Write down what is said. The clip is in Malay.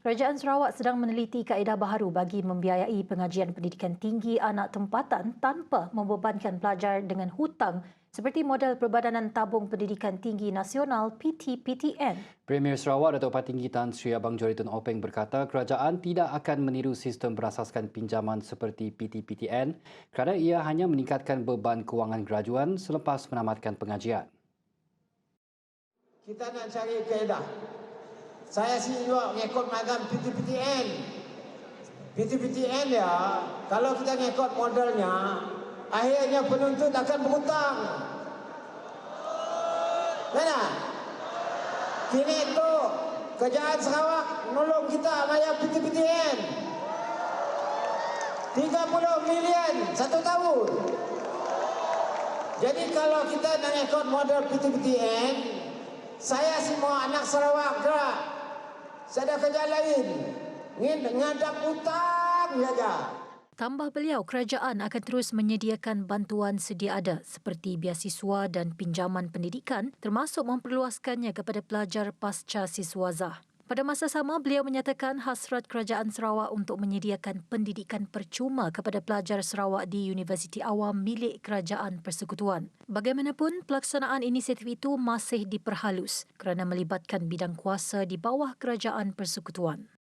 Kerajaan Sarawak sedang meneliti kaedah baharu bagi membiayai pengajian pendidikan tinggi anak tempatan tanpa membebankan pelajar dengan hutang seperti model Perbadanan Tabung Pendidikan Tinggi Nasional PTPTN. Premier Sarawak Datuk Patinggi Tan Sri Abang Joritun Openg berkata kerajaan tidak akan meniru sistem berasaskan pinjaman seperti PTPTN kerana ia hanya meningkatkan beban kewangan graduan selepas menamatkan pengajian. Kita nak cari kaedah saya sih juga ngikut magam PTPTN. PTPTN ya, kalau kita ngikut modelnya, akhirnya penuntut akan berhutang. Mana? Kini itu kerajaan Sarawak nolong kita bayar PTPTN. 30 million satu tahun. Jadi kalau kita nak ikut model PTPTN, saya semua anak Sarawak gerak saya ada kerja lain. Ngadap hutang saja. Tambah beliau, kerajaan akan terus menyediakan bantuan sedia ada seperti biasiswa dan pinjaman pendidikan termasuk memperluaskannya kepada pelajar pasca siswazah. Pada masa sama, beliau menyatakan hasrat kerajaan Sarawak untuk menyediakan pendidikan percuma kepada pelajar Sarawak di Universiti Awam milik Kerajaan Persekutuan. Bagaimanapun, pelaksanaan inisiatif itu masih diperhalus kerana melibatkan bidang kuasa di bawah Kerajaan Persekutuan.